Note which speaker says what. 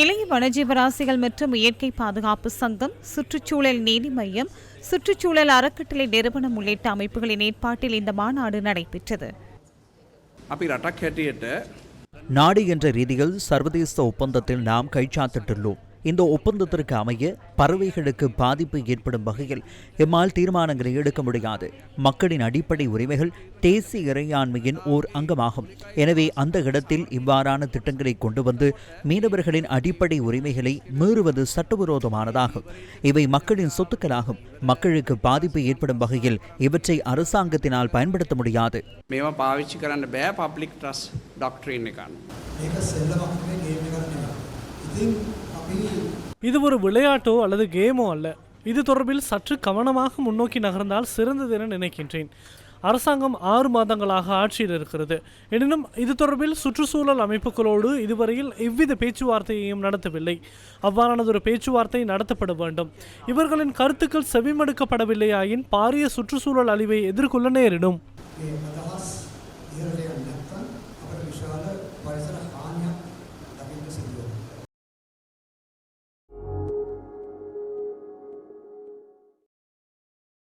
Speaker 1: இளைய வனஜீவராசிகள் மற்றும் இயற்கை பாதுகாப்பு சங்கம் சுற்றுச்சூழல் நீதி மையம் சுற்றுச்சூழல் அறக்கட்டளை நிறுவனம் உள்ளிட்ட அமைப்புகளின் ஏற்பாட்டில் இந்த மாநாடு நடைபெற்றது.
Speaker 2: நாடு என்ற ரீதியில் சர்வதேச ஒப்பந்தத்தில் நாம் கைச்சாத்திட்டுள்ளோம். இந்த ஒப்பந்தத்திற்கு அமைய பறவைகளுக்கு பாதிப்பு ஏற்படும் வகையில் எம்மால் தீர்மானங்களை எடுக்க முடியாது. மக்களின் அடிப்படை உரிமைகள் தேசிய இறையாண்மையின் ஓர் அங்கமாகும். எனவே அந்த இடத்தில் இவ்வாறான திட்டங்களை கொண்டு வந்து மீனவர்களின் அடிப்படை உரிமைகளை மீறுவது சட்டவிரோதமானதாகும். இவை மக்களின் சொத்துக்களாகும். மக்களுக்கு பாதிப்பு ஏற்படும் வகையில் இவற்றை அரசாங்கத்தினால் பயன்படுத்த முடியாது.
Speaker 3: பப்ளிக் ட்ரஸ்ட் டாக்டர் டாக்டரின்
Speaker 4: இது ஒரு விளையாட்டோ அல்லது கேமோ அல்ல. இது தொடர்பில் சற்று கவனமாக முன்னோக்கி நகர்ந்தால் சிறந்தது என நினைக்கின்றேன். அரசாங்கம் ஆறு மாதங்களாக ஆட்சியில் இருக்கிறது. எனினும் இது தொடர்பில் சுற்றுச்சூழல் அமைப்புகளோடு இதுவரையில் எவ்வித பேச்சுவார்த்தையையும் நடத்தவில்லை. அவ்வாறானதொரு பேச்சுவார்த்தை நடத்தப்பட வேண்டும். இவர்களின் கருத்துக்கள் செவிமடுக்கப்படவில்லையாயின் பாரிய சுற்றுச்சூழல் அழிவை எதிர்கொள்ள நேரிடும்.